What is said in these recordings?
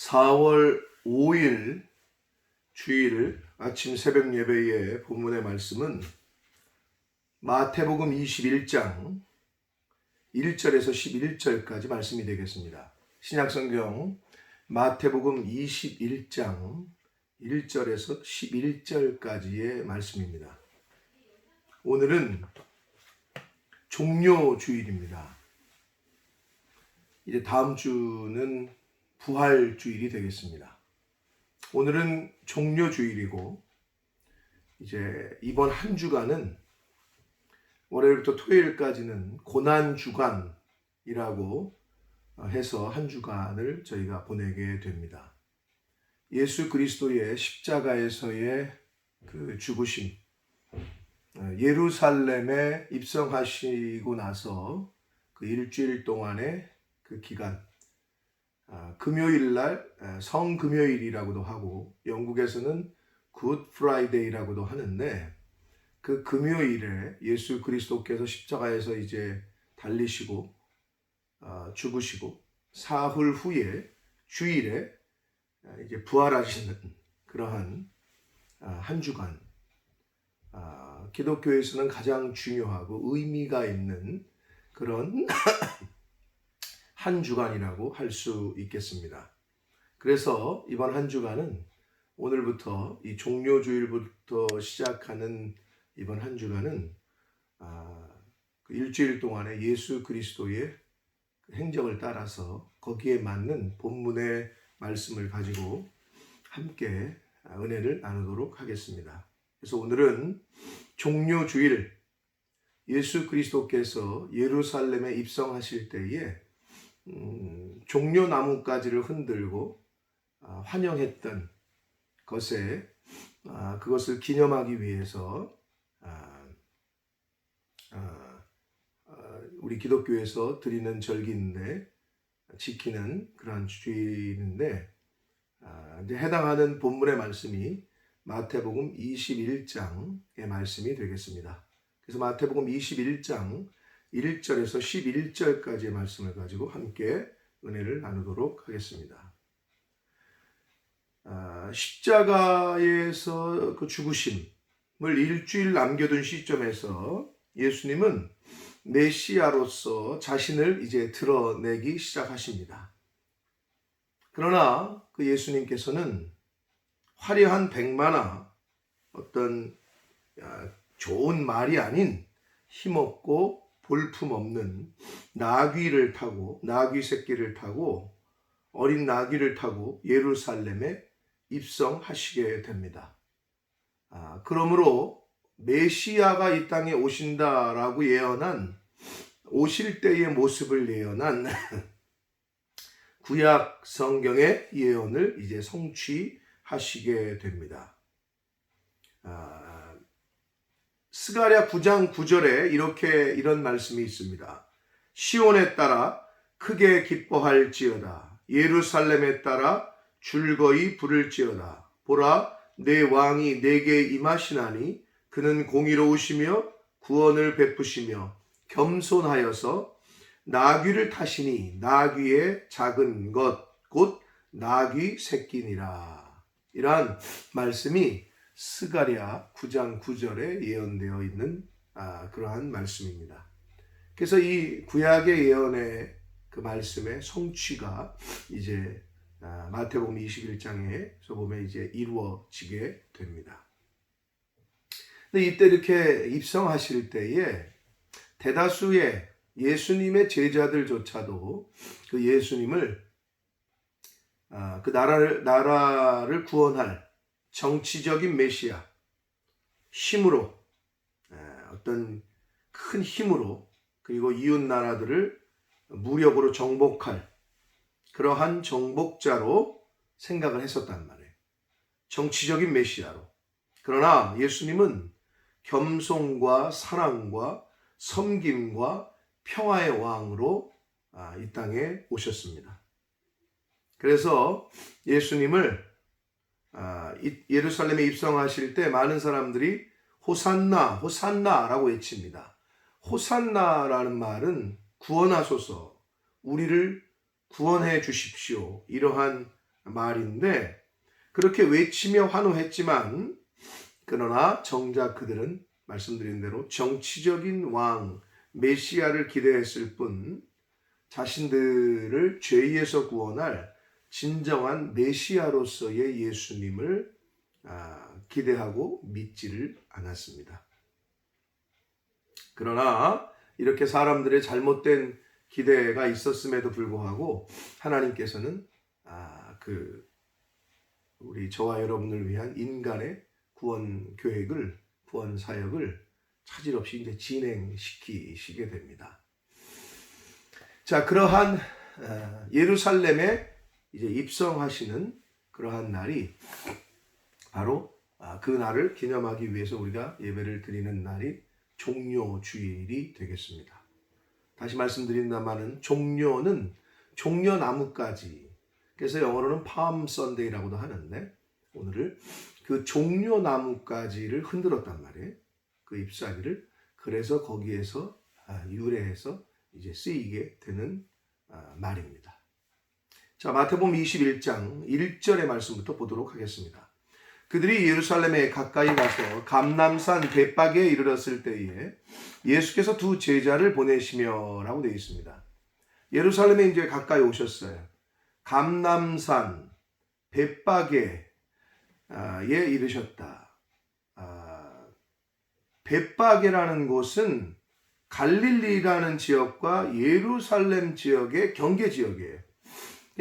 4월 5일 주일 아침 새벽 예배의 본문의 말씀은 마태복음 21장 1절에서 11절까지 말씀이 되겠습니다. 신약성경 마태복음 21장 1절에서 11절까지의 말씀입니다. 오늘은 종료 주일입니다. 이제 다음 주는 부활 주일이 되겠습니다. 오늘은 종료 주일이고 이제 이번 한 주간은 월요일부터 토요일까지는 고난 주간이라고 해서 한 주간을 저희가 보내게 됩니다. 예수 그리스도의 십자가에서의 그 죽으심, 예루살렘에 입성하시고 나서 그 일주일 동안의 그 기간, 금요일 날 성금요일이라고도 하고 영국에서는 굿 프라이데이라고도 하는데 그 금요일에 예수 그리스도께서 십자가에서 이제 달리시고 어, 죽으시고 사흘 후에 주일에 이제 부활하시는 그러한 어, 한 주간 어, 기독교에서는 가장 중요하고 의미가 있는 그런 한 주간이라고 할 수 있겠습니다. 그래서 이번 한 주간은 오늘부터 이 종료주일부터 시작하는 이번 한 주간은 아, 그 일주일 동안의 예수 그리스도의 행적을 따라서 거기에 맞는 본문의 말씀을 가지고 함께 은혜를 나누도록 하겠습니다. 그래서 오늘은 종료주일 예수 그리스도께서 예루살렘에 입성하실 때에 음, 종려나무가지를 흔들고 아, 환영했던 것에 아, 그것을 기념하기 위해서 아, 아, 아, 우리 기독교에서 드리는 절기인데 지키는 그러한 주일인데 아, 이제 해당하는 본문의 말씀이 마태복음 21장의 말씀이 되겠습니다. 그래서 마태복음 21장 1절에서 11절까지의 말씀을 가지고 함께 은혜를 나누도록 하겠습니다. 아, 십자가에서 그 죽으심을 일주일 남겨둔 시점에서 예수님은 메시아로서 자신을 이제 드러내기 시작하십니다. 그러나 그 예수님께서는 화려한 백마나 어떤 좋은 말이 아닌 힘없고 볼품 없는 나귀를 타고 나귀 새끼를 타고 어린 나귀를 타고 예루살렘에 입성하시게 됩니다. 아, 그러므로 메시아가 이 땅에 오신다라고 예언한 오실 때의 모습을 예언한 구약 성경의 예언을 이제 성취하시게 됩니다. 아, 스가랴 9장 9절에 이렇게 이런 말씀이 있습니다. 시온에 따라 크게 기뻐할지어다. 예루살렘에 따라 줄거이 부를지어다. 보라 내 왕이 내게 임하시나니 그는 공의로우시며 구원을 베푸시며 겸손하여서 나귀를 타시니 나귀의 작은 것 곧 나귀 새끼니라. 이러한 말씀이 스가랴 9장 9절에 예언되어 있는 아, 그러한 말씀입니다. 그래서 이 구약의 예언의 그 말씀의 성취가 이제 아, 마태복음 21장에서 보면 이제 이루어지게 됩니다. 근데 이때 이렇게 입성하실 때에 대다수의 예수님의 제자들조차도 그 예수님을 아, 그 나라를 나라를 구원할 정치적인 메시아 힘으로 어떤 큰 힘으로 그리고 이웃 나라들을 무력으로 정복할 그러한 정복자로 생각을 했었단 말이에요. 정치적인 메시아로. 그러나 예수님은 겸손과 사랑과 섬김과 평화의 왕으로 아, 이 땅에 오셨습니다. 그래서 예수님을 아, 예루살렘에 입성하실 때 많은 사람들이 호산나, 호산나라고 외칩니다. 호산나라는 말은 구원하소서, 우리를 구원해 주십시오. 이러한 말인데 그렇게 외치며 환호했지만 그러나 정작 그들은 말씀드린 대로 정치적인 왕 메시아를 기대했을 뿐 자신들을 죄에서 구원할 진정한 메시아로서의 예수님을 아, 기대하고 믿지를 않았습니다. 그러나 이렇게 사람들의 잘못된 기대가 있었음에도 불구하고 하나님께서는 아, 그 우리 저와 여러분을 위한 인간의 구원 계획을 구원 사역을 차질 없이 이제 진행시키시게 됩니다. 자, 그러한 어, 예루살렘에 이제 입성하시는 그러한 날이 바로 아, 그 날을 기념하기 위해서 우리가 예배를 드리는 날이 종료 주일이 되겠습니다. 다시 말씀드린다마는 종료는 종려 나무까지 그래서 영어로는 팜 선데이라고도 하는데 오늘을 그 종려 나무까지를 흔들었단 말이에요. 그 잎사귀를 그래서 거기에서 아, 유래해서 이제 쓰이게 되는 아, 말입니다. 자 마태복음 21장 1절의 말씀부터 보도록 하겠습니다. 그들이 예루살렘에 가까이 가서 감남산 bet박에 이르렀을 때에 예수께서 두 제자를 보내시며라고 되어 있습니다. 예루살렘에 이제 가까이 오셨어요. 감남산 bet박에 예 이르셨다. 아, bet박이라는 곳은 갈릴리라는 지역과 예루살렘 지역의 경계 지역이에요.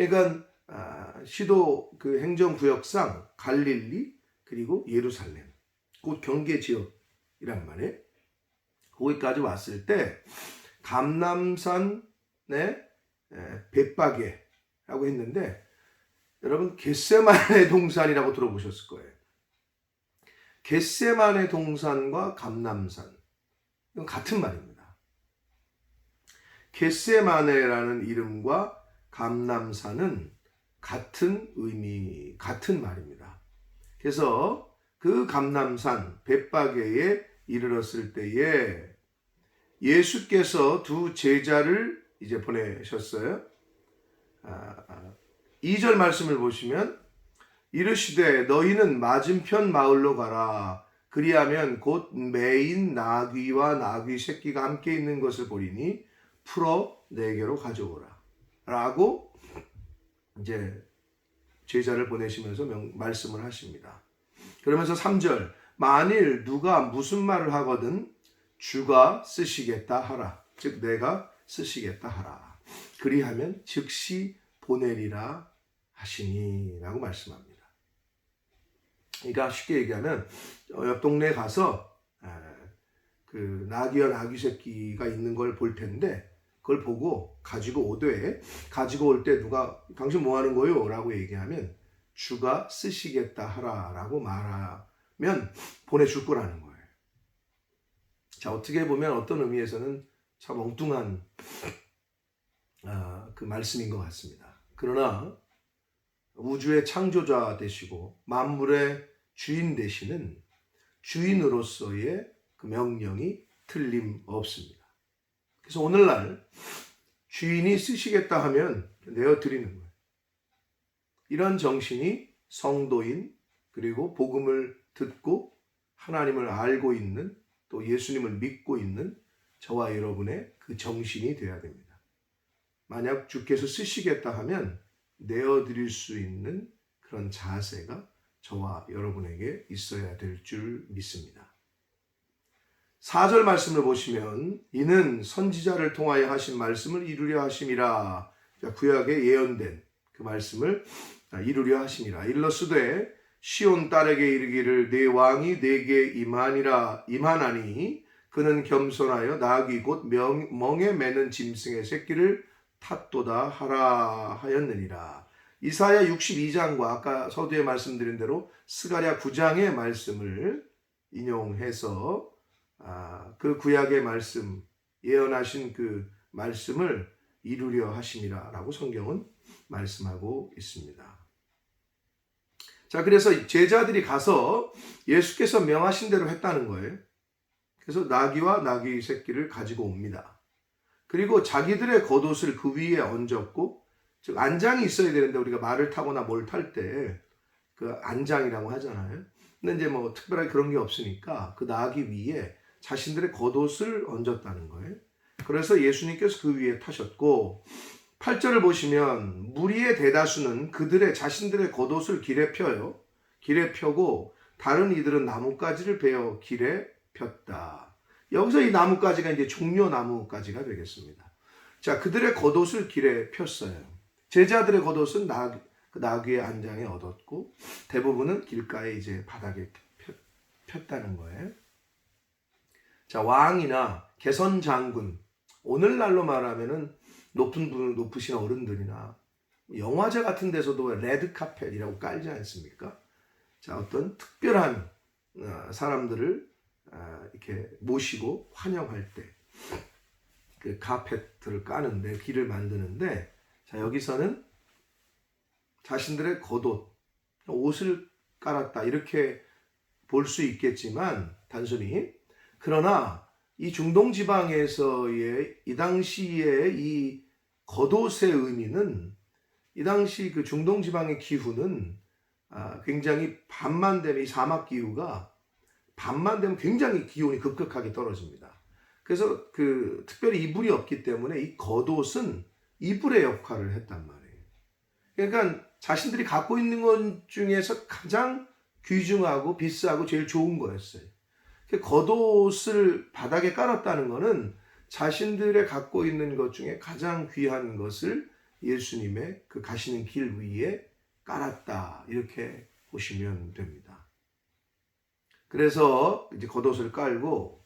그러니까 아, 시도 그 행정구역상 갈릴리 그리고 예루살렘 곧 경계 지역이란 말이에요. 거기까지 왔을 때 감남산의 bet박에라고 했는데 여러분 겟세만의 동산이라고 들어보셨을 거예요. 겟세만의 동산과 감남산 이건 같은 말입니다. 겟세마네라는 이름과 감남산은 같은 의미, 같은 말입니다. 그래서 그 감남산 bet박에에 이르렀을 때에 예수께서 두 제자를 이제 보내셨어요. 아, 2절 말씀을 보시면 이르시되 너희는 맞은편 마을로 가라. 그리하면 곧 매인 나귀와 나귀 새끼가 함께 있는 것을 보리니 풀어 내게로 가져오라. 라고 이제 제자를 보내시면서 명, 말씀을 하십니다. 그러면서 3절 만일 누가 무슨 말을 하거든 주가 쓰시겠다 하라. 즉 내가 쓰시겠다 하라. 그리하면 즉시 보내리라 하시니 라고 말씀합니다. 그러니까 쉽게 얘기하면 옆 동네에 가서 그 나귀와 나귀 새끼가 있는 걸 볼 텐데 그걸 보고 가지고 오되 가지고 올 때 누가 당신 뭐 하는 거요? 라고 얘기하면 주가 쓰시겠다 하라라고 말하면 보내줄 거라는 거예요. 자 어떻게 보면 어떤 의미에서는 참 엉뚱한 아, 그 말씀인 것 같습니다. 그러나 우주의 창조자 되시고 만물의 주인 되시는 주인으로서의 그 명령이 틀림없습니다. 그래서 오늘날 주인이 쓰시겠다 하면 내어 드리는 거예요. 이런 정신이 성도인 그리고 복음을 듣고 하나님을 알고 있는 또 예수님을 믿고 있는 저와 여러분의 그 정신이 되어야 됩니다. 만약 주께서 쓰시겠다 하면 내어 드릴 수 있는 그런 자세가 저와 여러분에게 있어야 될 줄 믿습니다. 4절 말씀을 보시면 이는 선지자를 통하여 하신 말씀을 이루려 하심이라. 구약에 예언된 그 말씀을 이루려 하심이라. 일러스되 시온 딸에게 이르기를 내 왕이 내게 임하니라 임하나니 그는 겸손하여 나귀 곧 명, 멍에 매는 짐승의 새끼를 탓도다 하라 하였느니라. 이사야 62장과 아까 서두에 말씀드린 대로 스가랴 9장의 말씀을 인용해서 아, 그 구약의 말씀 예언하신 그 말씀을 이루려 하심이라라고 성경은 말씀하고 있습니다. 자, 그래서 제자들이 가서 예수께서 명하신 대로 했다는 거예요. 그래서 나귀와 나귀 새끼를 가지고 옵니다. 그리고 자기들의 겉옷을 그 위에 얹었고 즉 안장이 있어야 되는데 우리가 말을 타거나 뭘 탈 때 그 안장이라고 하잖아요. 근데 이제 뭐 특별하게 그런 게 없으니까 그 나귀 위에 자신들의 겉옷을 얹었다는 거예요. 그래서 예수님께서 그 위에 타셨고 8절을 보시면 무리의 대다수는 그들의 자신들의 겉옷을 길에 펴요. 길에 펴고 다른 이들은 나뭇가지를 베어 길에 폈다. 여기서 이 나뭇가지가 이제 종려 나뭇가지가 되겠습니다. 자, 그들의 겉옷을 길에 폈어요. 제자들의 겉옷은 나귀의 안장에 얻었고 대부분은 길가에 이제 바닥에 폈, 폈다는 거예요. 자, 왕이나 개선 장군 오늘날로 말하면은 높은 분, 높으신 어른들이나 영화제 같은 데서도 레드 카펫이라고 깔지 않습니까? 자, 어떤 특별한 어, 사람들을 어, 이렇게 모시고 환영할 때 그 카펫을 까는데 길을 만드는데 자 여기서는 자신들의 겉옷 옷을 깔았다 이렇게 볼 수 있겠지만 단순히 그러나 이 중동 지방에서의 이 당시의 이 겉옷의 의미는 이 당시 그 중동 지방의 기후는 아, 굉장히 밤만 되면 이 사막 기후가 밤만 되면 굉장히 기온이 급격하게 떨어집니다. 그래서 그 특별히 이불이 없기 때문에 이 겉옷은 이불의 역할을 했단 말이에요. 그러니까 자신들이 갖고 있는 것 중에서 가장 귀중하고 비싸고 제일 좋은 거였어요. 그 겉옷을 바닥에 깔았다는 것은 자신들의 갖고 있는 것 중에 가장 귀한 것을 예수님의 그 가시는 길 위에 깔았다. 이렇게 보시면 됩니다. 그래서 이제 겉옷을 깔고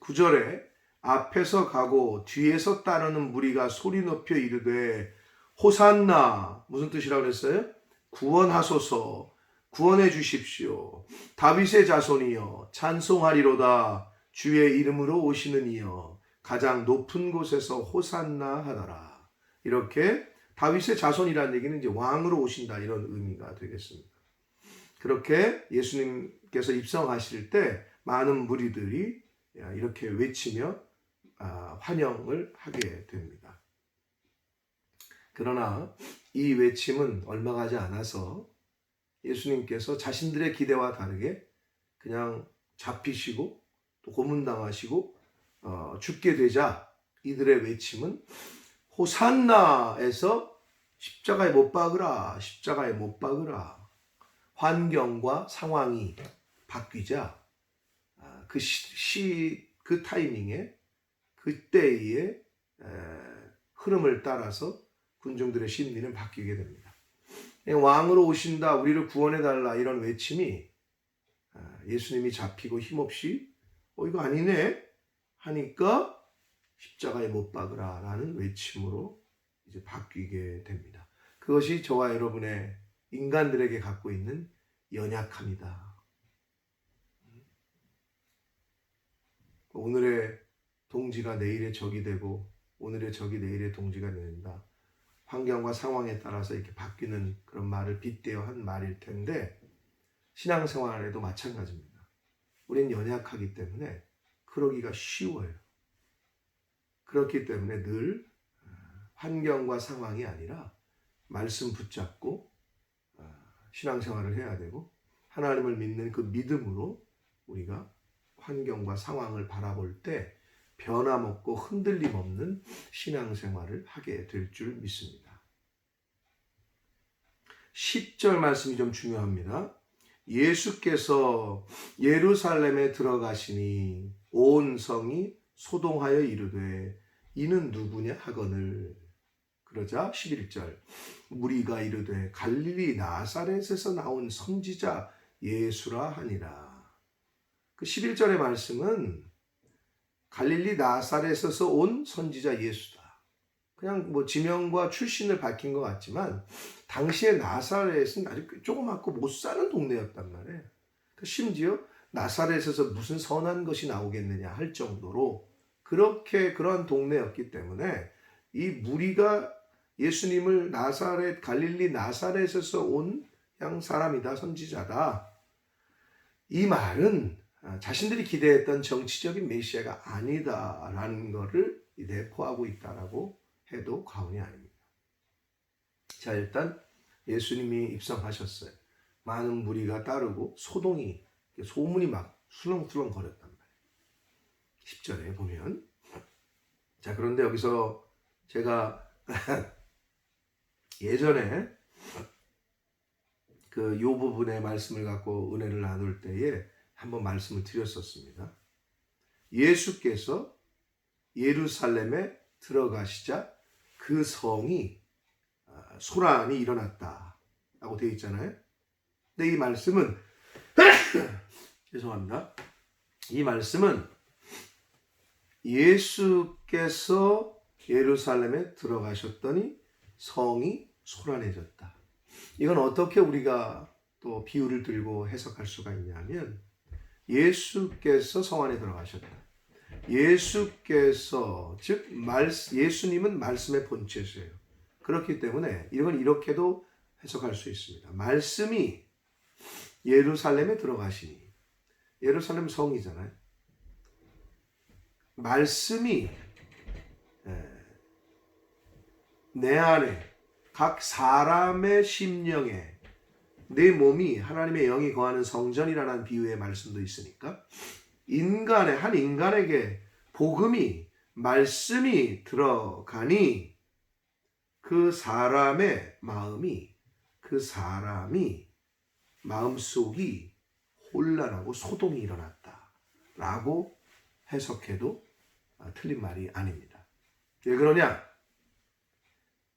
구절에 앞에서 가고 뒤에서 따르는 무리가 소리 높여 이르되 호산나 무슨 뜻이라고 그랬어요? 구원하소서 구원해 주십시오. 다윗의 자손이여 찬송하리로다 주의 이름으로 오시는 이여 가장 높은 곳에서 호산나 하더라. 이렇게 다윗의 자손이라는 얘기는 이제 왕으로 오신다 이런 의미가 되겠습니다. 그렇게 예수님께서 입성하실 때 많은 무리들이 이렇게 외치며 아, 환영을 하게 됩니다. 그러나 이 외침은 얼마 가지 않아서 예수님께서 자신들의 기대와 다르게 그냥 잡히시고 또 고문당하시고 어, 죽게 되자 이들의 외침은 호산나에서 십자가에 못 박으라 십자가에 못 박으라 환경과 상황이 바뀌자 아, 그 시, 그 타이밍에 그때의 흐름을 따라서 군중들의 심리는 바뀌게 됩니다. 왕으로 오신다, 우리를 구원해 달라 이런 외침이 아, 예수님이 잡히고 힘없이 어 이거 아니네 하니까 십자가에 못 박으라라는 외침으로 이제 바뀌게 됩니다. 그것이 저와 여러분의 인간들에게 갖고 있는 연약함이다. 오늘의 동지가 내일의 적이 되고 오늘의 적이 내일의 동지가 된다. 환경과 상황에 따라서 이렇게 바뀌는 그런 말을 빗대어 한 말일 텐데 신앙생활에도 마찬가지입니다. 우리는 연약하기 때문에 그러기가 쉬워요. 그렇기 때문에 늘 어, 환경과 상황이 아니라 말씀 붙잡고 어, 신앙생활을 해야 되고 하나님을 믿는 그 믿음으로 우리가 환경과 상황을 바라볼 때 변함없고 흔들림 없는 신앙생활을 하게 될 줄 믿습니다. 10절 말씀이 좀 중요합니다. 예수께서 예루살렘에 들어가시니 온 성이 소동하여 이르되 이는 누구냐 하거늘 그러자 11절 무리가 이르되 갈릴리 나사렛에서 나온 선지자 예수라 하니라 그 11절의 말씀은 갈릴리 나사렛에서 온 선지자 예수다. 그냥 뭐 지명과 출신을 밝힌 것 같지만 당시에 나사렛은 아주 조그맣고 못 사는 동네였단 말이에요. 그 심지어 나사렛에서 무슨 선한 것이 나오겠느냐 할 정도로 그렇게 그러한 동네였기 때문에 이 무리가 예수님을 나사렛 갈릴리 나사렛에서 온 양 사람이다 선지자다. 이 말은 아, 자신들이 기대했던 정치적인 메시아가 아니다라는 것을 내포하고 있다라고 해도 과언이 아닙니다. 자, 일단 예수님이 입성하셨어요. 많은 무리가 따르고 소동이 소문이 막 술렁술렁 거렸단 말이에요. 10절에 보면 자, 그런데 여기서 제가 예전에 그 요 부분의 말씀을 갖고 은혜를 나눌 때에 한번 말씀을 드렸었습니다. 예수께서 예루살렘에 들어가시자 그 성이 아, 소란이 일어났다라고 되어 있잖아요. 근데 이 말씀은 죄송합니다. 이 말씀은 예수께서 예루살렘에 들어가셨더니 성이 소란해졌다. 이건 어떻게 우리가 또 비유를 들고 해석할 수가 있냐면 예수께서 성 안에 들어가셨다. 예수께서 즉 말, 예수님은 말씀의 본체세요. 그렇기 때문에 이건 이렇게도 해석할 수 있습니다. 말씀이 예루살렘에 들어가시니 예루살렘 성이잖아요. 말씀이 에, 내 안에 각 사람의 심령에 내 몸이 하나님의 영이 거하는 성전이라는 비유의 말씀도 있으니까 인간의 한 인간에게 복음이 말씀이 들어가니 그 사람의 마음이 그 사람이 마음속이 혼란하고 소동이 일어났다라고 해석해도 아, 틀린 말이 아닙니다. 왜 그러냐?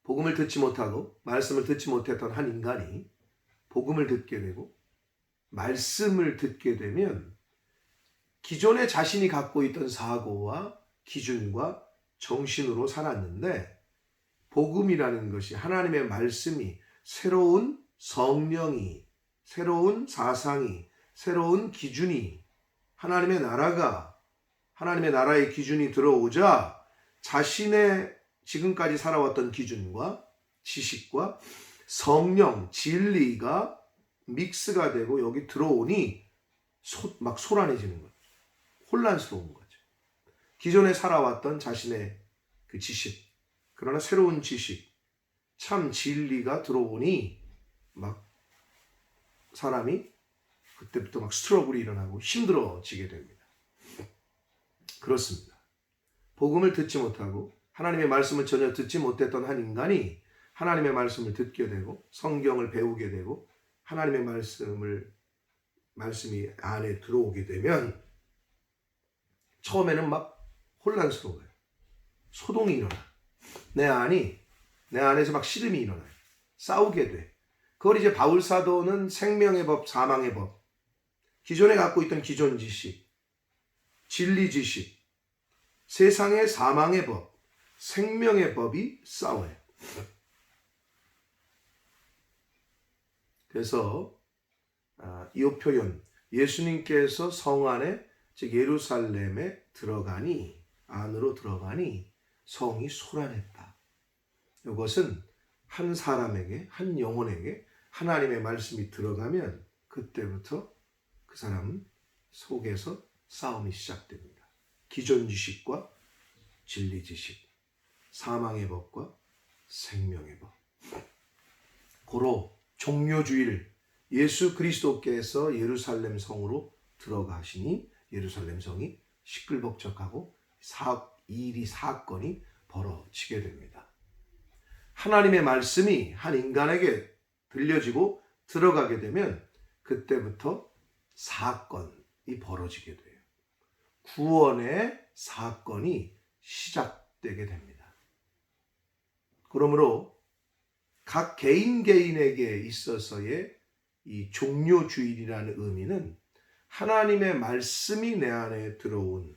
복음을 듣지 못하고 말씀을 듣지 못했던 한 인간이 복음을 듣게 되고 말씀을 듣게 되면 기존에 자신이 갖고 있던 사고와 기준과 정신으로 살았는데 복음이라는 것이 하나님의 말씀이 새로운 성령이 새로운 사상이 새로운 기준이 하나님의 나라가 하나님의 나라의 기준이 들어오자 자신의 지금까지 살아왔던 기준과 지식과 성령, 진리가 믹스가 되고 여기 들어오니 소, 막 소란해지는 거죠. 혼란스러운 거죠. 기존에 살아왔던 자신의 그 지식, 그러나 새로운 지식, 참 진리가 들어오니 막 사람이 그때부터 막 스트러블이 일어나고 힘들어지게 됩니다. 그렇습니다. 복음을 듣지 못하고 하나님의 말씀을 전혀 듣지 못했던 한 인간이 하나님의 말씀을 듣게 되고 성경을 배우게 되고 하나님의 말씀을 말씀이 안에 들어오게 되면 처음에는 막 혼란스러워요. 소동이 일어나. 내 안이 내 안에서 막 시름이 일어나요. 싸우게 돼. 그걸 이제 바울 사도는 생명의 법, 사망의 법, 기존에 갖고 있던 기존 지식, 진리 지식, 세상의 사망의 법, 생명의 법이 싸워요. 그래서 아, 이 표현 예수님께서 성 안에 즉 예루살렘에 들어가니 안으로 들어가니 성이 소란했다. 이것은 한 사람에게 한 영혼에게 하나님의 말씀이 들어가면 그때부터 그 사람 속에서 싸움이 시작됩니다. 기존 지식과 진리 지식, 사망의 법과 생명의 법. 고로 종료주일 예수 그리스도께서 예루살렘 성으로 들어가시니 예루살렘 성이 시끌벅적하고 사, 일이 사건이 벌어지게 됩니다. 하나님의 말씀이 한 인간에게 들려지고 들어가게 되면 그때부터 사건이 벌어지게 돼요. 구원의 사건이 시작되게 됩니다. 그러므로 각 개인 개인에게 있어서의 이 종료주일이라는 의미는 하나님의 말씀이 내 안에 들어온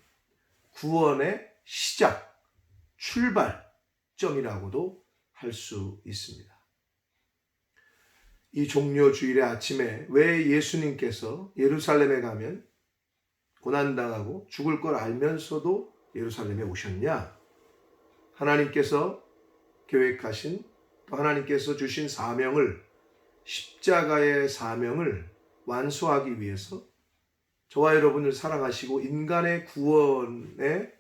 구원의 시작, 출발점이라고도 할 수 있습니다. 이 종료주일의 아침에 왜 예수님께서 예루살렘에 가면 고난당하고 죽을 걸 알면서도 예루살렘에 오셨냐? 하나님께서 계획하신 또 하나님께서 주신 사명을 십자가의 사명을 완수하기 위해서 저와 여러분을 사랑하시고 인간의 구원의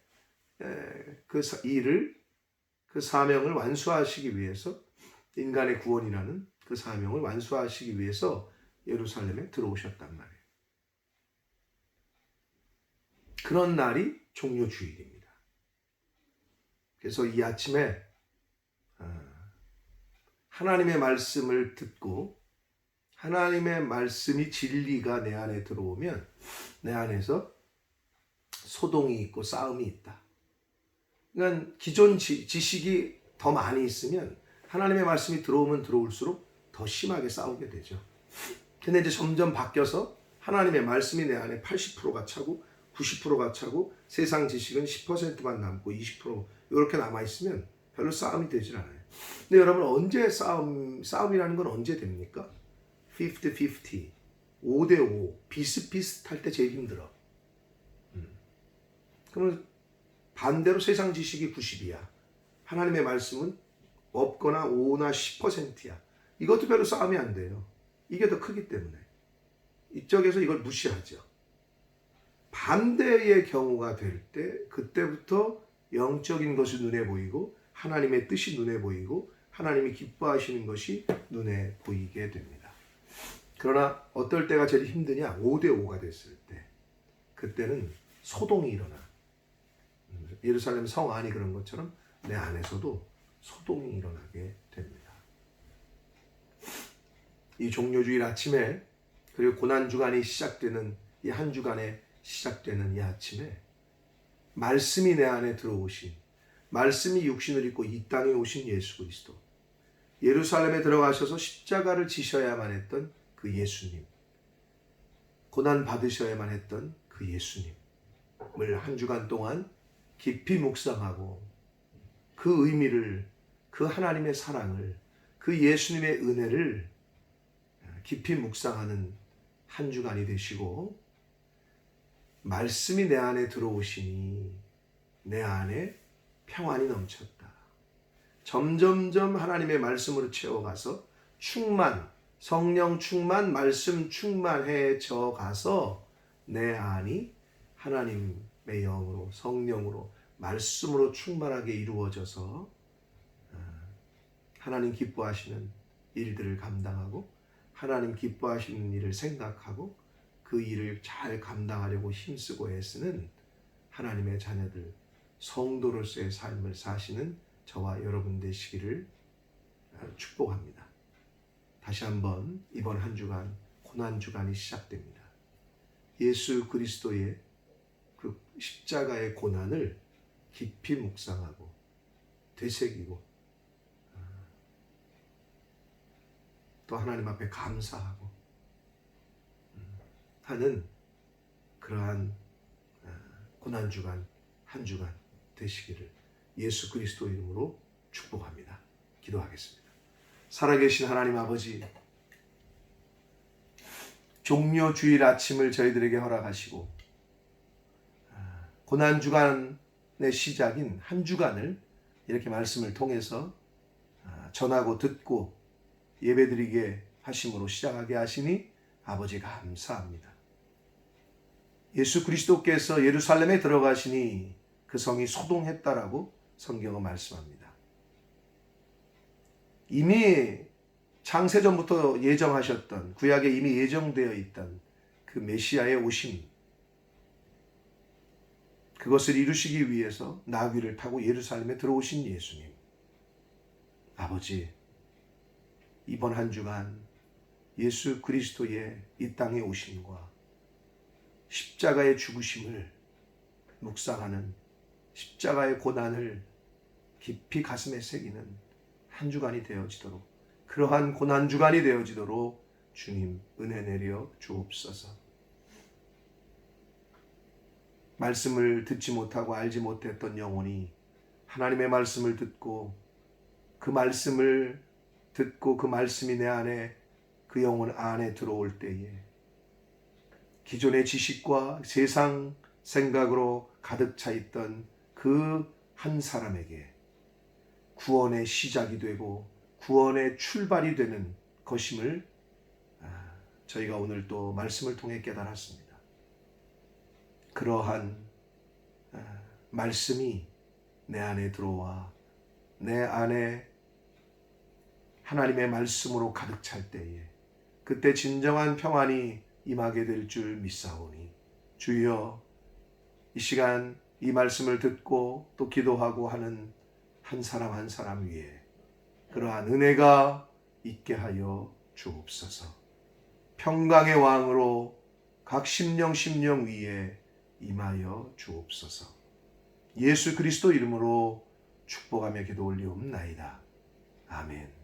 그 일을 그 사명을 완수하시기 위해서 인간의 구원이라는 그 사명을 완수하시기 위해서 예루살렘에 들어오셨단 말이에요. 그런 날이 종료 주일입니다. 그래서 이 아침에 아, 하나님의 말씀을 듣고 하나님의 말씀이 진리가 내 안에 들어오면 내 안에서 소동이 있고 싸움이 있다. 그러니까 기존 지, 지식이 더 많이 있으면 하나님의 말씀이 들어오면 들어올수록 더 심하게 싸우게 되죠. 근데 이제 점점 바뀌어서 하나님의 말씀이 내 안에 80%가 차고 90%가 차고 세상 지식은 10%만 남고 20% 이렇게 남아 있으면 별로 싸움이 되질 않아요. 근데 여러분 언제 싸움 싸움이라는 건 언제 됩니까? 50-50, 5대5 비슷비슷할 때 제일 힘들어. 음. 그러면 반대로 세상 지식이 90이야. 하나님의 말씀은 없거나 5나 10%야. 이것도 별로 싸움이 안 돼요. 이게 더 크기 때문에. 이쪽에서 이걸 무시하죠. 반대의 경우가 될 때, 그때부터 영적인 것이 눈에 보이고, 하나님의 뜻이 눈에 보이고, 하나님이 기뻐하시는 것이 눈에 보이게 됩니다. 그러나 어떨 때가 제일 힘드냐? 5대5가 됐을 때. 그때는 소동이 일어나. 예루살렘 성 안이 그런 것처럼 내 안에서도 소동이 일어나게 됩니다. 이 종료주일 아침에 그리고 고난 주간이 시작되는 이 한 주간에 시작되는 이 아침에 말씀이 내 안에 들어오신 말씀이 육신을 입고 이 땅에 오신 예수 그리스도. 예루살렘에 들어가셔서 십자가를 지셔야만 했던 그 예수님. 고난 받으셔야만 했던 그 예수님을 한 주간 동안 깊이 묵상하고 그 의미를 그 하나님의 사랑을 그 예수님의 은혜를 깊이 묵상하는 한 주간이 되시고 말씀이 내 안에 들어오시니 내 안에 평안이 넘쳤다. 점점점 하나님의 말씀으로 채워가서 충만, 성령 충만, 말씀 충만해져 가서 내 안이 하나님의 영으로, 성령으로, 말씀으로 충만하게 이루어져서 어, 하나님 기뻐하시는 일들을 감당하고 하나님 기뻐하시는 일을 생각하고 그 일을 잘 감당하려고 힘쓰고 애쓰는 하나님의 자녀들, 성도로서의 삶을 사시는 저와 여러분 되시기를 어, 축복합니다. 다시 한번 이번 한 주간 고난 주간이 시작됩니다. 예수 그리스도의 그 십자가의 고난을 깊이 묵상하고 되새기고 어, 또 하나님 앞에 감사하고 음, 하는 그러한 어, 고난 주간 한 주간 되시기를 예수 그리스도 이름으로 축복합니다. 기도하겠습니다. 살아계신 하나님 아버지 종료 주일 아침을 저희들에게 허락하시고 아, 고난 주간의 시작인 한 주간을 이렇게 말씀을 통해서 아, 전하고 듣고 예배드리게 하심으로 시작하게 하시니 아버지 감사합니다. 예수 그리스도께서 예루살렘에 들어가시니 그 성이 소동했다라고 성경은 말씀합니다. 이미 창세전부터 예정하셨던 구약에 이미 예정되어 있던 그 메시아의 오심 그것을 이루시기 위해서 나귀를 타고 예루살렘에 들어오신 예수님 아버지 이번 한 주간 예수 그리스도의 이 땅에 오심과 십자가의 죽으심을 묵상하는 십자가의 고난을 깊이 가슴에 새기는 한 주간이 되어지도록 그러한 고난 주간이 되어지도록 주님 은혜 내려 주옵소서. 말씀을 듣지 못하고 알지 못했던 영혼이 하나님의 말씀을 듣고 그 말씀을 듣고 그 말씀이 내 안에 그 영혼 안에 들어올 때에 기존의 지식과 세상 생각으로 가득 차 있던 그 한 사람에게 구원의 시작이 되고 구원의 출발이 되는 것임을 아, 저희가 오늘 또 말씀을 통해 깨달았습니다. 그러한 아, 말씀이 내 안에 들어와 내 안에 하나님의 말씀으로 가득 찰 때에 그때 진정한 평안이 임하게 될 줄 믿사오니 주여 이 시간 이 말씀을 듣고 또 기도하고 하는 한 사람 한 사람 위에 그러한 은혜가 있게 하여 주옵소서. 평강의 왕으로 각 심령 심령 위에 임하여 주옵소서. 예수 그리스도 이름으로 축복하며 기도 올리옵나이다. 아멘.